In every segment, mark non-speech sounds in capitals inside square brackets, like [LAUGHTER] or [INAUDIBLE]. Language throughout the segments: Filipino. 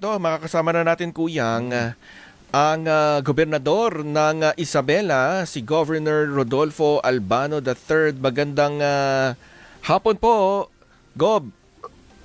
To, makakasama na natin kuyang ah, ang ah, gobernador ng ah, Isabela, si Governor Rodolfo Albano III. Magandang ah, hapon po, Gob.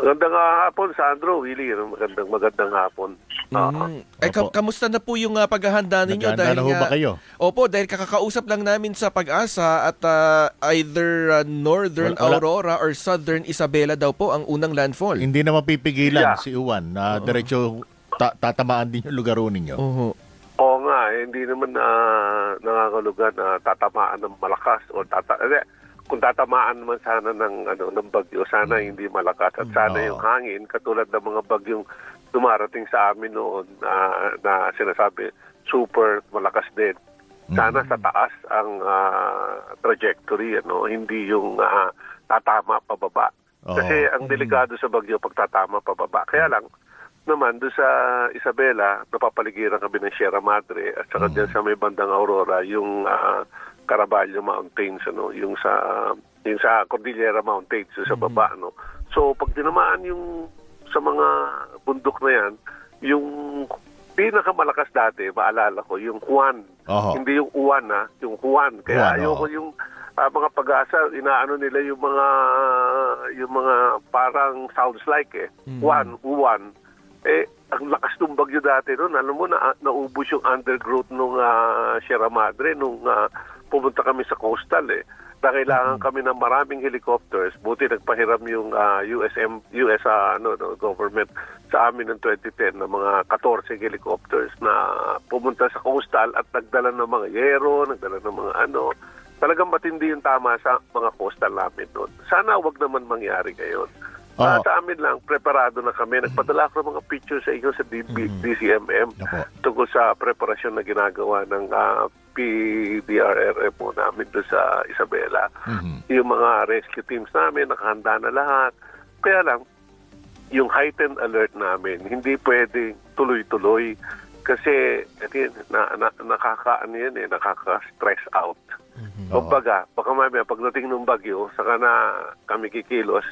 Magandang ah, hapon, Sandro, Willie. ano, Magandang magandang hapon. Mm. Eh, ka- kamusta na po yung ah, paghahanda ninyo? Naghahanda na ho nga- ba kayo? Opo, dahil kakakausap lang namin sa pag-asa at ah, either ah, Northern Wala- wala. Aurora or Southern Isabela daw po ang unang landfall. Hindi na mapipigilan Yeah. si Uwan na diretso ta- tatamaan din yung lugar ho ninyo. Oho. Oo nga, eh, hindi naman na nangangulugan na tatamaan ng malakas o tata eh, kung tatamaan naman sana ng ano ng bagyo, sana hindi malakas at sana Oo. yung hangin katulad ng mga bagyong dumarating sa amin noon na, na sinasabi super malakas din. Sana sa taas ang ah, trajectory ano, hindi yung ah, tatama pababa. Kasi Oo. ang delikado sa bagyo pag tatama pababa. Kaya lang naman doon sa Isabela, napapaligiran kami ng Sierra Madre at saka dyan sa may bandang Aurora, yung ah, Caraballo Mountains, ano, yung sa yung sa Cordillera Mountains, sa baba, no. So pag tinamaan yung sa mga bundok na yan, yung pinakamalakas dati, maalala ko, yung Juan. Oho. Hindi yung Uwan, ha? Yung Juan. Kaya Juan, ayoko oo. yung ah, mga pag-asa, inaano nila yung mga yung mga parang sounds like eh. Juan, Uwan. Eh, ang lakas ng bagyo dati noon. Alam mo, na, naubos yung undergrowth nung ah, Sierra Madre nung ah, pumunta kami sa coastal eh. Na kailangan kami ng maraming helicopters. Buti nagpahiram yung ah, USM, US ah, ano, no, government sa amin ng 2010 na mga 14 helicopters na pumunta sa coastal at nagdala ng mga yero, nagdala ng mga ano. Talagang matindi yung tama sa mga coastal namin noon. Sana wag naman mangyari ngayon. Ah, Oo. sa amin lang, preparado na kami. Nagpadala ako ng mga pictures sa inyo sa DB, DCMM Opo. tungkol sa preparasyon na ginagawa ng ah, PDRRM mo namin doon sa Isabela. Mhm. Yung mga rescue teams namin, nakahanda na lahat. Kaya lang, yung heightened alert namin, hindi pwedeng tuloy-tuloy kasi ito, na, na, nakaka, ano yan eh, nakaka-stress out. Oo. Kumbaga, baka mamaya pagdating ng bagyo, saka na kami kikilos,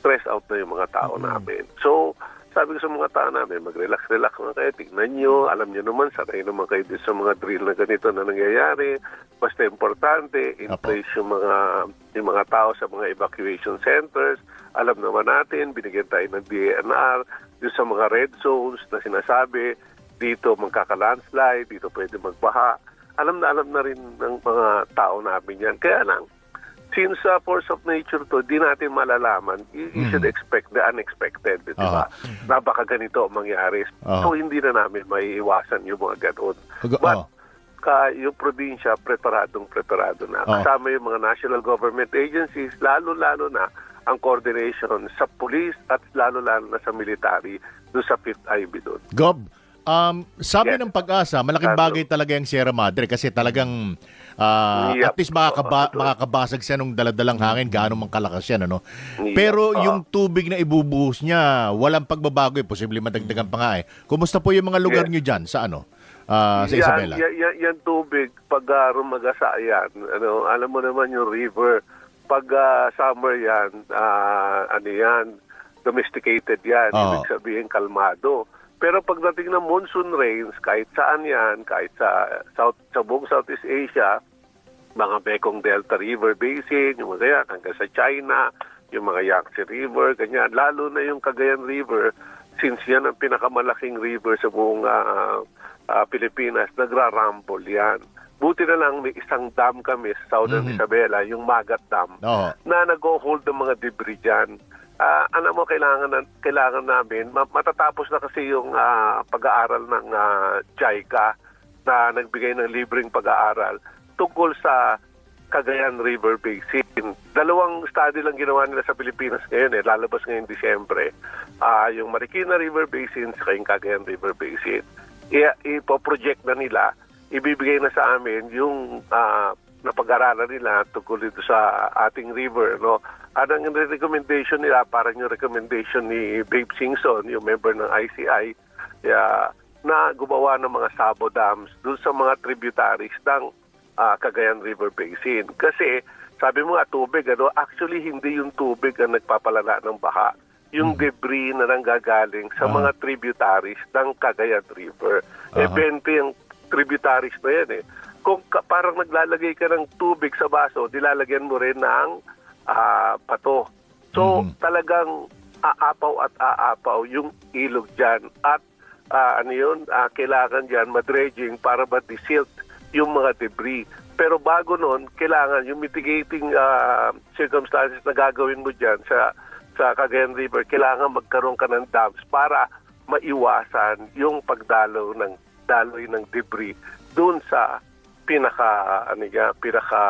stress out na yung mga tao namin. So, sabi ko sa mga tao namin, mag-relax-relax na kayo, tignan nyo, alam nyo naman, sanay naman kayo din sa mga drill na ganito na nangyayari. Basta importante, in place yung mga, yung mga tao sa mga evacuation centers. Alam naman natin, binigyan tayo ng DNR, yung sa mga red zones na sinasabi, dito magkaka-landslide, dito pwede magbaha. Alam na alam na rin ng mga tao namin yan. Kaya lang, since uh, force of nature to, di natin malalaman, you, you should expect the unexpected, di ba? Na baka ganito ang mangyari. Oo. So, hindi na namin maiiwasan yung mga ganoon. Aga- But, oo. ka, yung probinsya, preparadong preparado na. Oo. Kasama yung mga national government agencies, lalo-lalo na ang coordination sa police at lalo-lalo na sa military doon sa Fifth IB doon. Gob, um, sabi Yes. ng pag-asa, malaking bagay talaga yung Sierra Madre kasi talagang ah, Yep. at least makakaba- makakabasag siya nung daladalang hangin, gaano mang kalakas yan. Ano? Yep. Pero Oo. yung tubig na ibubuhos niya, walang pagbabago eh. Posible madagdagan pa nga eh. Kumusta po yung mga lugar Yes. niyo dyan? Sa ano? Ah, sa yan, Isabela? Yan, yan, yan tubig, pag uh, rumagasa yan, ano, alam mo naman yung river, pag ah, summer yan, ah, ano yan, domesticated yan, Oo. ibig sabihin kalmado. Pero pagdating ng monsoon rains, kahit saan yan, kahit sa, South, sa buong Southeast Asia, mga Mekong Delta River Basin, yung mga yan, hanggang sa China, yung mga Yangtze River, ganyan. Lalo na yung Cagayan River, since yan ang pinakamalaking river sa buong ah, ah, Pilipinas, nagrarampol yan. Buti na lang may isang dam kami sa Southern Mhm. Isabela, yung Magat Dam, Oo. na nag-hold ng mga debris dyan. Ah, alam mo, kailangan, na, kailangan namin, ma- matatapos na kasi yung ah, pag-aaral ng ah, JICA na nagbigay ng libreng pag-aaral tungkol sa Cagayan River Basin. Dalawang study lang ginawa nila sa Pilipinas ngayon eh, lalabas ngayong Disyembre. Ah, yung Marikina River Basin sa yung Cagayan River Basin. I- ipo-project na nila, ibibigay na sa amin yung ah, napag-aralan nila tungkol dito sa ating river. No? At ang recommendation nila, parang yung recommendation ni Babe Singson, yung member ng ICI, yeah, na gumawa ng mga sabo dams dun sa mga tributaries ng ah, Cagayan River Basin. Kasi sabi mo nga tubig, ano, actually hindi yung tubig ang nagpapalala ng baha. yung debris na nanggagaling sa Ah. mga tributaries ng Cagayan River. Eh, Aha. 20 yung tributaries na yan eh. Kung ka, parang naglalagay ka ng tubig sa baso, dilalagyan mo rin ng ah, bato. So, Mhm. talagang aapaw at aapaw yung ilog dyan. At ah, ano yun, ah, kailangan dyan madredging para ma-desilt yung mga debris. Pero bago nun, kailangan yung mitigating ah, circumstances na gagawin mo dyan sa, sa Cagayan River, kailangan magkaroon ka ng dams para maiwasan yung pagdalo ng daloy ng debris doon sa pinaka ano niya, pinaka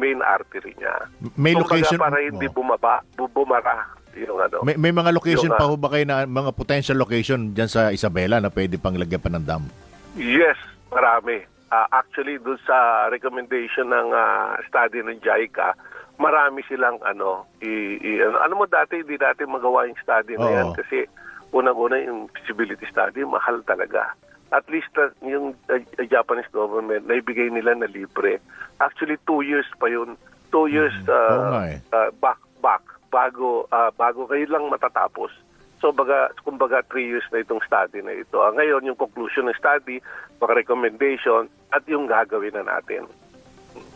main artery niya. May Kumbaga, location para hindi oh. bumaba, bu- bumara yung ano. May, may mga location Yung, pa ah, ho ba kayo na mga potential location diyan sa Isabela na pwede pang lagyan pa ng dam? Yes, marami. Ah, actually, doon sa recommendation ng ah, study ng JICA, marami silang ano, i, i- ano, ano mo dati, hindi dati magawa yung study na yan Oo. kasi unang-una yung feasibility study, mahal talaga. At least ah, yung ah, Japanese government, naibigay nila na libre. Actually, two years pa yun. Two years ah, nga eh. ah, back, back, bago, ah, bago kayo lang matatapos. So baga, kumbaga three years na itong study na ito. Ah, ngayon, yung conclusion ng study, mga recommendation, at yung gagawin na natin.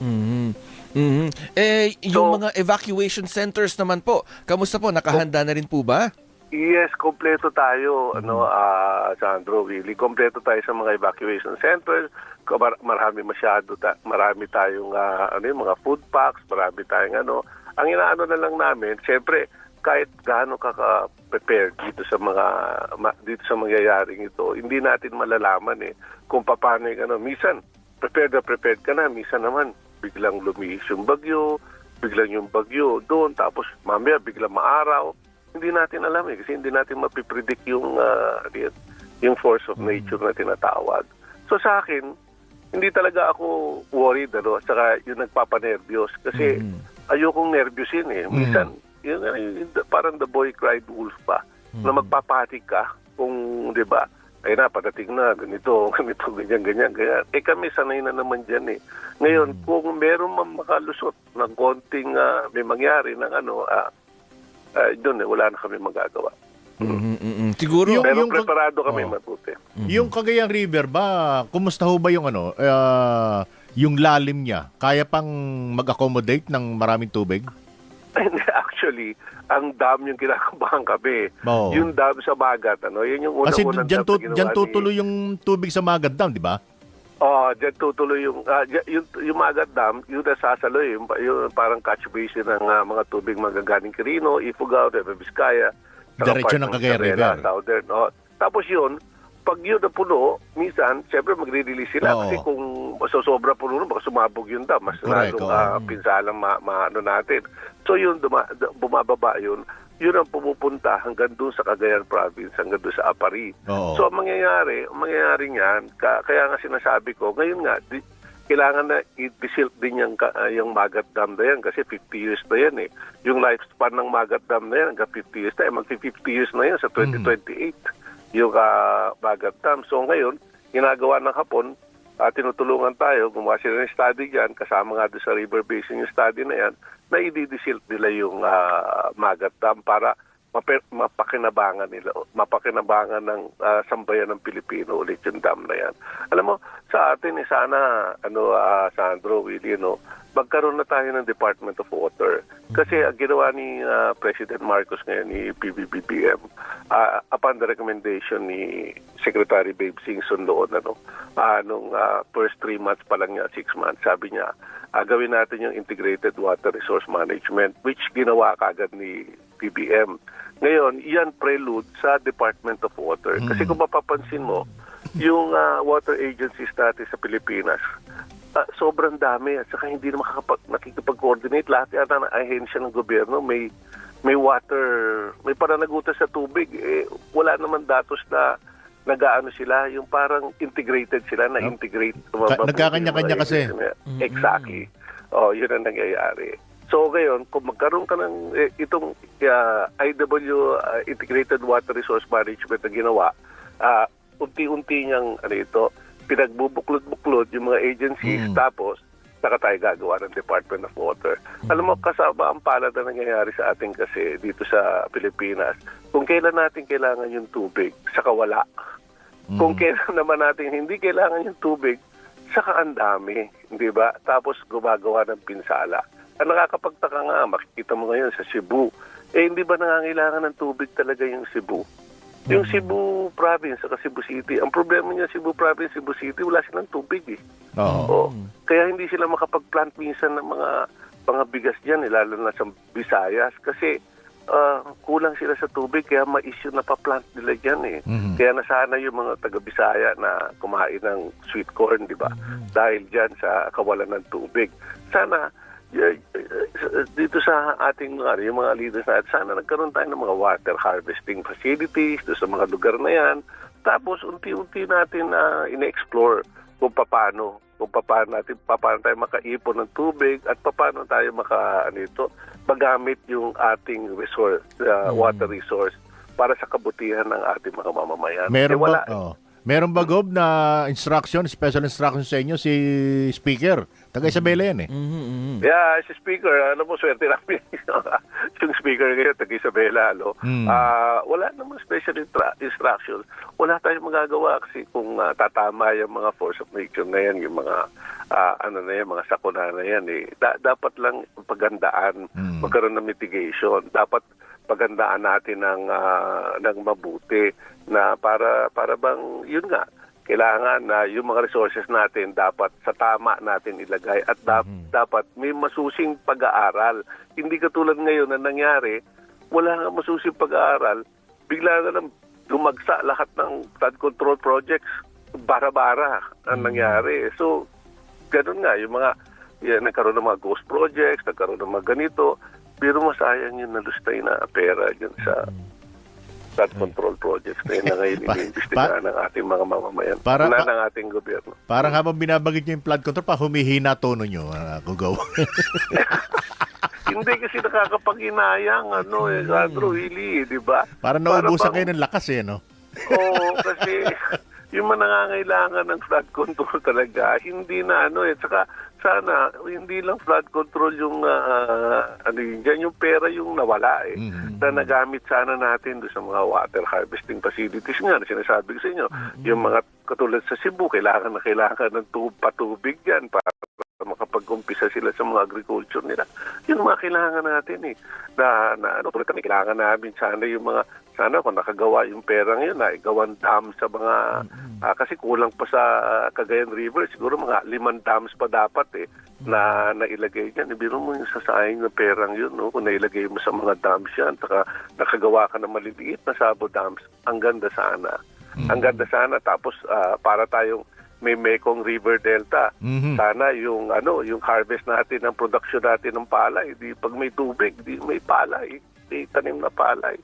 Mhm. Mhm. Eh, yung So- mga evacuation centers naman po, kamusta po? Nakahanda na rin po ba? Yes, kompleto tayo, ano, ah, Sandro, Willie. Kompleto tayo sa mga evacuation centers. Mar- marami masyado, ta- marami tayong ah, ano, yung mga food packs, marami tayong ano. Ang inaano na lang namin, siyempre, kahit gaano ka ka-prepared dito sa mga ma- dito sa mangyayaring ito, hindi natin malalaman eh kung paano yung ano. Minsan, prepared na prepared ka na, minsan naman biglang lumihis yung bagyo, biglang yung bagyo doon, tapos mamaya biglang maaraw. Hindi natin alam eh, kasi hindi natin mapipredict yung, yun, yung force of nature na tinatawag. So sa akin, hindi talaga ako worried, ano, saka yung nagpapanervyos. Kasi ayokong nervyusin eh. Minsan, yun, ano, yung, parang the boy cried wolf pa, na magpapatik ka kung, di ba, ay na, padating na, ganito, [LAUGHS] ganito, ganyan, ganyan, ganyan. Eh kami, sanay na naman dyan eh. Ngayon, kung meron man makalusot ng konting ah, may mangyari ng ano, ah, ah, doon eh, wala na kami magagawa. Mhm, mhm. Siguro, Yung- Pero yung- preparado kami Oh. mabuti. Yung Cagayan River ba, kumusta ho ba yung ano, ah, yung lalim niya? Kaya pang mag-accommodate ng maraming tubig? [LAUGHS] Actually, ang dam yung kinakabahan kami. Oo. Yung dam sa Magat, ano, yun yung unang Kasi unang dyan, dam tu- dyan tutuloy yung tubig sa Magad Dam, di ba? Oh, dyan tutuloy yung, ah, dyan- yung, yung Magat Dam, yung nasasaloy, yung, yung parang catch basin ng ah, mga tubig magagaling Quirino, Ifugao, Nueva Vizcaya. Diretso ng Cagayan River. Southern. Oh. Tapos yun, pag yun na puno, minsan, siyempre magre-release sila Oo. kasi kung sosobra puno, baka sumabog yung dam. Mas Correct, lalong ah, pinsalang ma, maano natin. So yun, duma, bumababa yun. Yun ang pumupunta hanggang doon sa Cagayan Province, hanggang doon sa Apari. Oo. So ang mangyayari, ang mangyayari niyan, ka, kaya nga sinasabi ko, ngayon nga, di, kailangan na i-silt din yung, ah, yung Magat Dam na yan kasi 50 years na yan eh. Yung lifespan ng Magat Dam na yan hanggang 50 years na, eh, mag-50 years na yan sa 2028 yung ah, Magat Dam. So ngayon, ginagawa ng Hapon, ah, tinutulungan tayo, gumawa sila ng study dyan, kasama nga doon sa river basin yung study na yan, na i-desilt nila yung ah, Magat Dam para mapakinabangan nila, mapakinabangan ng ah, sambayan ng Pilipino ulit yung dam na yan. Alam mo, sa atin eh, sana, ano, ah, Sandro, Willie, no, magkaroon na tayo ng Department of Water. Kasi ang ginawa ni ah, President Marcos ngayon, ni PBBBM, ah, upon the recommendation ni Secretary Babe Singson noon, ano, ah, nung ah, first three months pa lang niya, six months, sabi niya, ah, gawin natin yung Integrated Water Resource Management, which ginawa kagad ni PBM. Ngayon, yan prelude sa Department of Water. Kasi kung mapapansin mo, yung ah, water agencies natin sa Pilipinas, ah, sobrang dami at saka hindi na makakapag, nakikipag-coordinate. Lahat yata ng ahensya ng gobyerno may may water, may pananagutan sa tubig. Eh, wala naman datos na nagaano sila, yung parang integrated sila, na integrate. Ka- nagkakanya-kanya kasi. Exactly. Oh, yun ang nangyayari. So ngayon, kung magkaroon ka ng eh, itong uh, IW uh, Integrated Water Resource Management na ginawa, ah, unti-unti niyang ano ito, pinagbubuklod-buklod yung mga agencies, Mm. tapos saka tayo gagawa ng Department of Water. Alam mo, kasama ang palad na nangyayari sa atin kasi dito sa Pilipinas, kung kailan natin kailangan yung tubig, saka wala. Kung kailan [LAUGHS] naman natin hindi kailangan yung tubig, saka ang dami, di ba? Tapos gumagawa ng pinsala. Ang nakakapagtaka nga, makikita mo ngayon sa Cebu, eh hindi ba nangangailangan ng tubig talaga yung Cebu? Yung Cebu province, saka Cebu City, ang problema niya Cebu province, Cebu City, wala silang tubig eh. Oo. Oo. Kaya hindi sila makapag-plant minsan ng mga mga bigas diyan, eh, lalo na sa Visayas kasi ah, kulang sila sa tubig kaya ma-issue na pa-plant nila diyan eh. Mhm. Kaya nasana yung mga taga Bisaya na kumain ng sweet corn, di ba? Dahil diyan sa kawalan ng tubig. Sana dito sa ating mga yung mga leaders natin, sana nagkaroon tayo ng mga water harvesting facilities doon sa mga lugar na yan. Tapos unti-unti natin na ine-explore kung paano kung paano natin paano tayo makaipon ng tubig at paano tayo maka ano ito, magamit yung ating resource uh, water resource para sa kabutihan ng ating mga mamamayan. Meron Eh, wala, ba, oh, meron ba Gob na instruction, special instruction sa inyo si speaker? Taga Isabela yan eh. Mhm, mhm. Yeah, si speaker, alam mo, swerte namin [LAUGHS] yung speaker ngayon, taga Isabela, no? Hmm. Ah, wala namang special intra- instructions. Wala tayong magagawa kasi kung ah, tatama yung mga force of nature na yan, yung mga ah, ano na yan, mga sakuna na yan, eh, da- dapat lang pagandaan, Hmm. magkaroon ng mitigation. Dapat pagandaan natin ng, ah, ng mabuti na para, para bang, yun nga, kailangan na yung mga resources natin dapat sa tama natin ilagay at dap- dapat may masusing pag-aaral. Hindi katulad ngayon na nangyari, wala nga masusing pag-aaral, bigla na lang lumagsa lahat ng flood control projects, bara-bara ang nangyari. So, ganun nga, yung mga, yan, nagkaroon ng mga ghost projects, nagkaroon ng mga ganito, pero masayang yung nalustay na pera dyan sa flood control projects na yun na ngayon [LAUGHS] iniimbestigahan ng ating mga mamamayan Para- na pa- ng ating gobyerno. Parang habang binabagit nyo yung flood control, pa humihina tono nyo, uh, Gugaw. [LAUGHS] Hindi kasi nakakapag-inayang, ano eh, Sandro, Willie, di ba? Parang naubusan bang- kayo ng lakas eh, no? Oo, kasi [LAUGHS] yung mga nangangailangan ng flood control [LAUGHS] talaga, hindi na ano eh. Saka sana, hindi lang flood control yung, ah, ano yun dyan, yung pera yung nawala eh. Mhm. Na nagamit sana natin doon sa mga water harvesting facilities nga na sinasabi ko sa inyo. Yung mga katulad sa Cebu, kailangan na kailangan ng tub, patubig yan para makapag-umpisa sila sa mga agriculture nila. Yun ang mga kailangan natin eh. Na, na ano, tulad kami, kailangan namin sana yung mga, sana kung nakagawa yung pera ngayon, na igawan dam sa mga, ah, kasi kulang pa sa Cagayan River, siguro mga limang dams pa dapat eh, na nailagay dyan. Ibiro mo yung sasayang ng perang yun, no? kung nailagay mo sa mga dams yan, taka nakagawa ka ng maliliit na sabo dams, ang ganda sana. Ang ganda sana, tapos ah, para tayong may Mekong River Delta. Mhm. Sana yung ano, yung harvest natin, ang production natin ng palay, di pag may tubig, di may palay, di tanim na palay.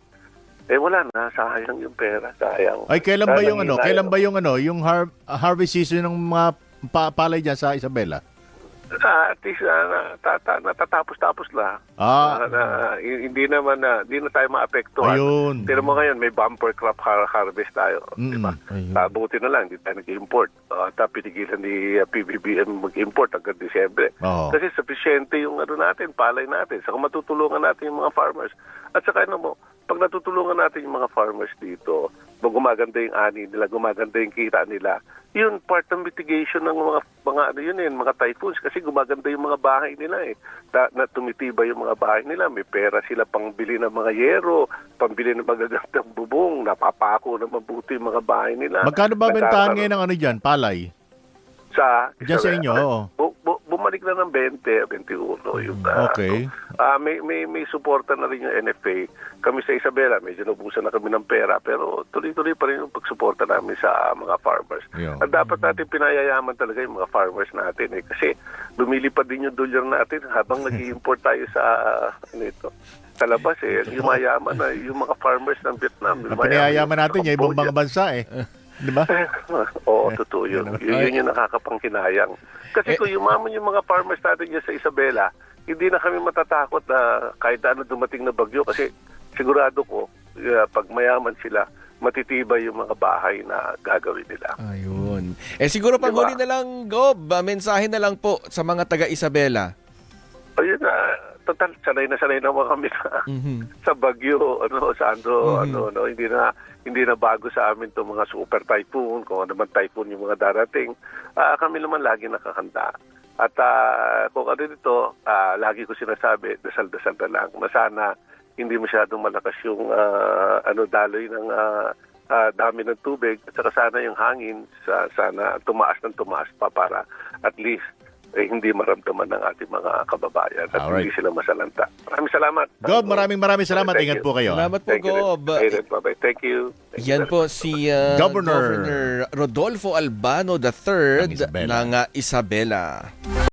Eh wala na, sayang yung pera, sayang. Ay, kailan ba yung ano? Kailan ba yung ano? Yung har- harvest season ng mga pa- palay dyan sa Isabela? Ah, at least ah, natata- natatapos-tapos na. Ah. Na- na- hindi naman na, hindi na tayo maapektuhan. Ayun. Pero mo ngayon, may bumper crop har- harvest tayo. Di ba? Mm. Ah, buti na lang, hindi tayo nag-import. Uh, tapos pinigilan ni ah, PBBM mag-import hanggang Disyembre. Oo. Kasi sufficiente yung ano natin, palay natin. Saka matutulungan natin yung mga farmers. At saka ano mo, pag natutulungan natin yung mga farmers dito, pag gumaganda yung ani nila, gumaganda yung kita nila, yun part ng mitigation ng mga mga ano yun eh, mga typhoons kasi gumaganda yung mga bahay nila eh. Na, na tumitibay yung mga bahay nila, may pera sila pangbili ng mga yero, pambili ng magagandang bubong, napapako na mabuti yung mga bahay nila. Magkano ba bentahan ngayon ng ano dyan? Palay? sa Diyan sa inyo, oo. Bu- bu- bumalik na ng 20, 21 yung Okay. ano. Ah, may may may suporta na rin yung NFA. Kami sa Isabela, medyo nabusan na kami ng pera pero tuloy-tuloy pa rin yung pagsuporta namin sa mga farmers. Yun. At dapat natin pinayayaman talaga yung mga farmers natin eh kasi lumilipad din yung dolyar natin habang [LAUGHS] nag-import tayo sa ano ito. Sa labas eh, yung mayaman na yung mga farmers ng Vietnam. Pinayayaman natin yung ibang mga bansa eh. [LAUGHS] Di ba? [LAUGHS] Oo, totoo yun. Yun, yun yung nakakapangkinayang. Kasi Eh- kung yumaman yung mga farmers natin dyan sa Isabela, hindi na kami matatakot na kahit ano dumating na bagyo kasi sigurado ko, uh, pag mayaman sila, matitibay yung mga bahay na gagawin nila. Ayun. Eh siguro Diba? huli na lang, Gob, ah, mensahe na lang po sa mga taga Isabela. Ayun na, total, sanay na sanay naman kami na Mhm. sa [LAUGHS] Bagyo, ano, sa ano, Mhm. ano, no, hindi na hindi na bago sa amin 'tong mga super typhoon, kung ano man typhoon yung mga darating. Ah, kami naman lagi nakahanda. At ah, kung ano dito, ah, lagi ko sinasabi, dasal-dasal na lang. Na sana hindi masyadong malakas yung ah, ano daloy ng ah, ah, dami ng tubig at saka sana yung hangin sa sana tumaas ng tumaas pa para at least eh, hindi maramdaman ng ating mga kababayan at Alright. hindi sila masalanta. Maraming salamat. Gob, maraming maraming salamat. Thank Ingat you. po kayo. ah. Salamat po, Thank you. Gob. Bye-bye. Thank you. Thank you Yan very po si ah, Governor Governor Rodolfo Albano III Ng Isabela. ng ah, Isabela.